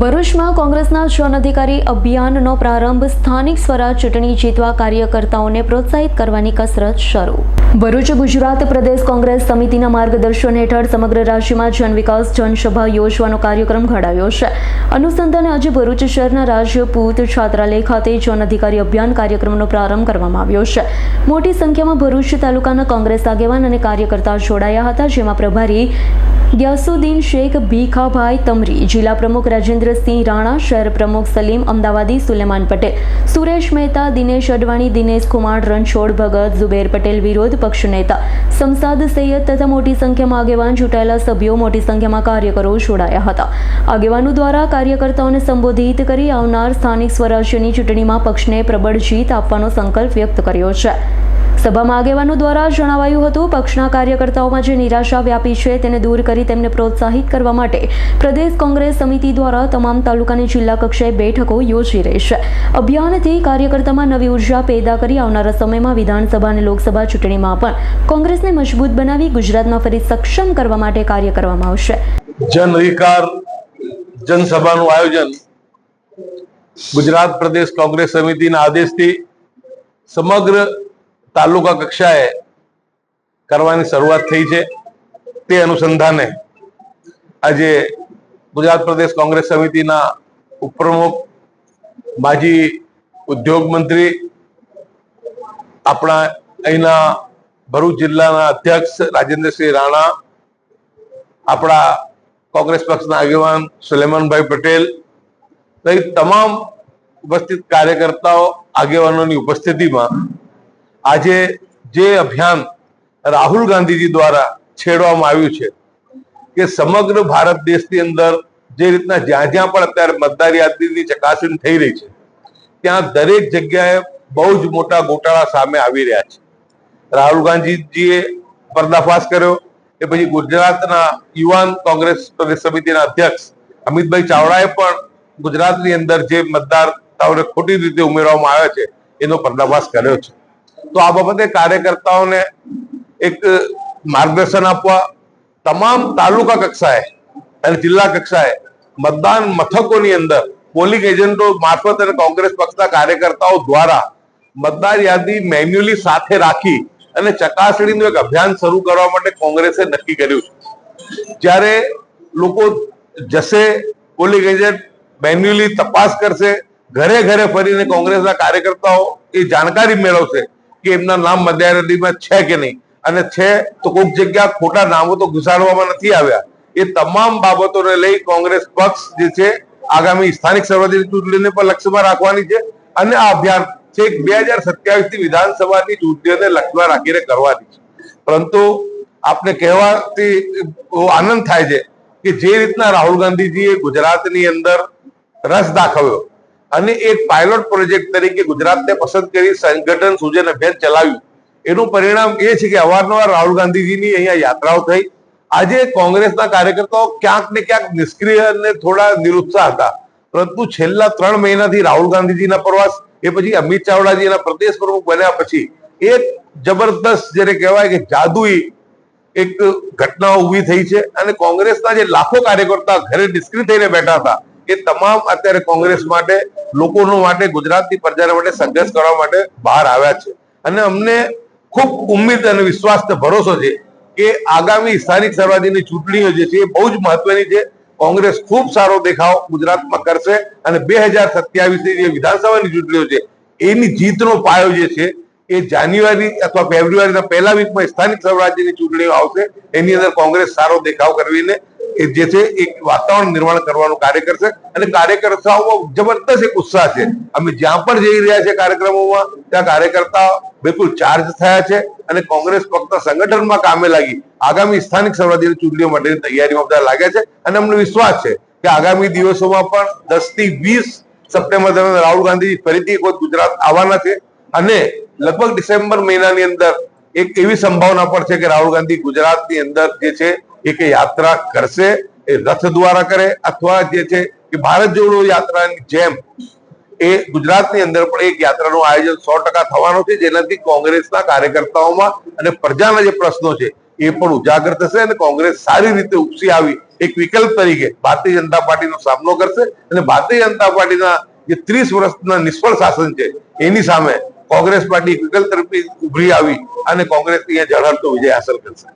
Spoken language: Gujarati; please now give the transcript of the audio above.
ભરૂચમાં કોંગ્રેસના જન અધિકારી અભિયાનનો પ્રારંભ સ્થાનિક સ્વરાજ ચૂંટણી જીતવા કાર્યકર્તાઓને પ્રોત્સાહિત કરવાની કસરત શરૂ. ભરૂચ ગુજરાત પ્રદેશ કોંગ્રેસ સમિતિના માર્ગદર્શન હેઠળ સમગ્ર રાજ્યમાં જન વિકાસ, જનસભા યોજવાનો કાર્યક્રમ ઘડાયો છે. અનુસંધાને આજે ભરૂચ શહેરના રાજપૂત છાત્રાલય ખાતે જન અધિકારી અભિયાન કાર્યક્રમનો પ્રારંભ કરવામાં આવ્યો છે. મોટી સંખ્યામાં ભરૂચ તાલુકાના કોંગ્રેસ આગેવાન અને કાર્યકર્તા જોડાયા હતા, જેમાં પ્રભારી ગ્યાસુદ્દીન શેખ, ભીખાભાઈ તમરી, જિલ્લા પ્રમુખ રાજેન્દ્રસિંહ રાણા, શહેર પ્રમુખ સલીમ, અમદાવાદી સુલેમાન પટેલ, સુરેશ મહેતા, દિનેશ અડવાણી, દિનેશ કુમાર, રણછોડ ભગત, ઝુબેર પટેલ વિરોધ પક્ષ નેતા સમસાદ સૈયદ તથા મોટી સંખ્યામાં આગેવાન ચૂંટાયેલા સભ્યો મોટી સંખ્યામાં કાર્યકરો જોડાયા હતા. આગેવાનો દ્વારા કાર્યકર્તાઓને સંબોધિત કરી આવનાર સ્થાનિક સ્વરાજ્યની ચૂંટણીમાં પક્ષને પ્રબળ જીત આપવાનો સંકલ્પ વ્યક્ત કર્યો છે. સભામાં આગેવાનો દ્વારા જણાવાયું હતું, પક્ષના કાર્યકર્તાઓમાં જે નિરાશા વ્યાપી છે તેને દૂર કરી તેમને પ્રોત્સાહિત કરવા માટે પ્રદેશ કોંગ્રેસ સમિતિ દ્વારા તમામ તાલુકાની જિલ્લા કક્ષાએ બેઠકો યોજી રહી છે. અભિયાનથી કાર્યકર્તામાં નવી ઊર્જા પેદા કરી આવનારા સમયમાં વિધાનસભા અને લોકસભા ચૂંટણીમાં પણ કોંગ્રેસને મજબૂત બનાવી ગુજરાતમાં ફરી સક્ષમ કરવા માટે કાર્ય કરવામાં આવશે. જન અધિકાર, જનસભાનું આયોજન ગુજરાત પ્રદેશ કોંગ્રેસ સમિતિના આદેશથી સમગ્ર તાલુકા કક્ષાએ કરવાની શરૂઆત થઈ છે. તે અનુસંધાને આજે ગુજરાત પ્રદેશ કોંગ્રેસ સમિતિના ઉપપ્રમુખ, માજી ઉદ્યોગ મંત્રી, આપણા અહીંના ભરૂચ જિલ્લાના અધ્યક્ષ રાજેન્દ્રસિંહ રાણા, આપણા કોંગ્રેસ પક્ષના આગેવાન સુલેમાનભાઈ પટેલ સહિત તમામ ઉપસ્થિત કાર્યકર્તાઓ, આગેવાનોની ઉપસ્થિતિમાં આજે જે અભિયાન રાહુલ ગાંધીજી દ્વારા છેડવામાં આવ્યું છે કે સમગ્ર ભારત દેશની અંદર જે રીતના જ્યાં જ્યાં પણ અત્યારે મતદાર યાદીની ચકાસણી થઈ રહી છે, ત્યાં દરેક જગ્યાએ બહુ જ મોટા ગોટાળા સામે આવી રહ્યા છે. રાહુલ ગાંધીજીએ પર્દાફાશ કર્યો એ પછી ગુજરાતના યુવાન કોંગ્રેસ પ્રદેશ સમિતિના અધ્યક્ષ અમિતભાઈ ચાવડાએ પણ ગુજરાતની અંદર જે મતદાર ખોટી રીતે ઉમેરવામાં આવ્યા છે, એનો પર્દાફાશ કર્યો છે. તો આ બાબતે કાર્યકર્તાઓને એક માર્ગદર્શન આપવા તમામ તાલુકા કક્ષાએ અને જિલ્લા કક્ષાએ મતદાન મથકોની અંદર પોલિંગ એજન્ટો મારફત અને કોંગ્રેસ પક્ષના કાર્યકર્તાઓ દ્વારા મતદાર યાદી મેન્યુઅલી સાથે રાખી અને ચકાસણીનું એક અભિયાન શરૂ કરવા માટે કોંગ્રેસે નક્કી કર્યું છે. જ્યારે લોકો જશે, પોલિંગ એજન્ટ મેન્યુઅલી તપાસ કરશે, ઘરે ઘરે ફરીને કોંગ્રેસના કાર્યકર્તાઓ એ જાણકારી મેળવશે કે એમના નામ મતદાર યાદીમાં છે કે નહીં? અને છે તો કોઈક જગ્યા ખોટા નામો તો ઘુસાડવામાં નથી આવ્યા. એ તમામ બાબતોને લઈ કોંગ્રેસ પક્ષ જે છે, આગામી સ્થાનિક સ્વરાજ્યની ચૂંટણીને પણ લક્ષ્યમાં રાખવાની છે અને આ અભિયાન છેક બે હજાર સત્યાવીસથી વિધાનસભાની ચૂંટણીઓને લક્ષ્યમાં રાખીને કરવાની છે. પરંતુ આપને કહેવાથી આનંદ થાય છે કે જે રીતના રાહુલ ગાંધીજીએ ગુજરાતની અંદર રસ દાખવ્યો અને એક પાયલોટ પ્રોજેક્ટ તરીકે ગુજરાતને પસંદ કરી સંગઠન સૂજન અભિયાન ચલાવ્યું. એનું પરિણામ એ છે કે અવારનવાર રાહુલ ગાંધીજીની અહીંયા યાત્રાઓ થઈ. આજે કોંગ્રેસના કાર્યકર્તાઓ ક્યાંક ને ક્યાંક નિષ્ક્રિય અને થોડા નિરુત્સાહ હતા. પરંતુ છેલ્લા ત્રણ મહિનાથી રાહુલ ગાંધીજીના પ્રવાસ એ પછી અમિત ચાવડાજીના પ્રદેશ પ્રમુખ બન્યા પછી એક જબરદસ્ત જેને કહેવાય કે જાદુઈ એક ઘટના ઊભી થઈ છે અને કોંગ્રેસના જે લાખો કાર્યકર્તા ઘરે નિષ્ક્રિય થઈને બેઠા હતા. એ તમામ અત્યારે કોંગ્રેસ માટે, લોકોનો માટે, ગુજરાતની પ્રજાના માટે સંઘર્ષ કરવા માટે બહાર આવ્યા છે. અને અમને ખૂબ ઉમ્મીદ અને વિશ્વાસ ભરોસો છે કે આગામી સ્થાનિક સ્વરાજ્યની ચૂંટણીઓ જે છે એ બહુ જ મહત્વની છે. કોંગ્રેસ ખૂબ સારો દેખાવ ગુજરાતમાં કરશે અને બે હજાર સત્યાવીસની જે વિધાનસભાની ચૂંટણીઓ છે, એની જીતનો પાયો જે છે એ જાન્યુઆરી અથવા ફેબ્રુઆરીના પહેલા વીકમાં સ્થાનિક સ્વરાજ્યની ચૂંટણીઓ આવશે. એની અંદર કોંગ્રેસ સારો દેખાવ કરવીને એ જે છે એક વાતાવરણ નિર્માણ કરવાનું કાર્ય કરશે અને કાર્યકર્તાઓમાં જબરદસ્ત એક ઉત્સાહ છે. અમે જ્યાં પણ જઈ રહ્યા છે કાર્યક્રમોમાં, ત્યાં કાર્યકર્તા બિલકુલ ચાર્જ થયા છે અને કોંગ્રેસ ફક્ત સંગઠનમાં કામે લાગી. આગામી સ્થાનિક સ્વરાજ્યની ચૂંટણીઓ માટેની તૈયારીમાં બધા લાગ્યા છે અને અમને વિશ્વાસ છે કે આગામી દિવસોમાં પણ દસથી વીસ સપ્ટેમ્બર દરમિયાન રાહુલ ગાંધીજી ફરીથી એક ગુજરાત આવવાના છે. અને લગભગ ડિસેમ્બર મહિનાની અંદર એક એવી સંભાવના પણ છે કે રાહુલ ગાંધી ગુજરાતની અંદર જે છે એક યાત્રા કરશે એ રથ દ્વારા કરે અથવા જે છે કે ભારત જોડો યાત્રાની જેમ એ ગુજરાતની અંદર પણ એક યાત્રાનું આયોજન સો ટકા થવાનું છે, જેનાથી કોંગ્રેસના કાર્યકર્તાઓમાં અને પ્રજાના જે પ્રશ્નો છે એ પણ ઉજાગર થશે અને કોંગ્રેસ સારી રીતે ઉપસી આવી એક વિકલ્પ તરીકે ભારતીય જનતા પાર્ટીનો સામનો કરશે અને ભારતીય જનતા પાર્ટીના જે ત્રીસ વર્ષના નિષ્ફળ શાસન છે એની સામે કોંગ્રેસ પાર્ટી વિકલ્પ તરફી ઉભરી આવી અને કોંગ્રેસ અહીંયા ઝળહળતો વિજય હાંસલ કરશે.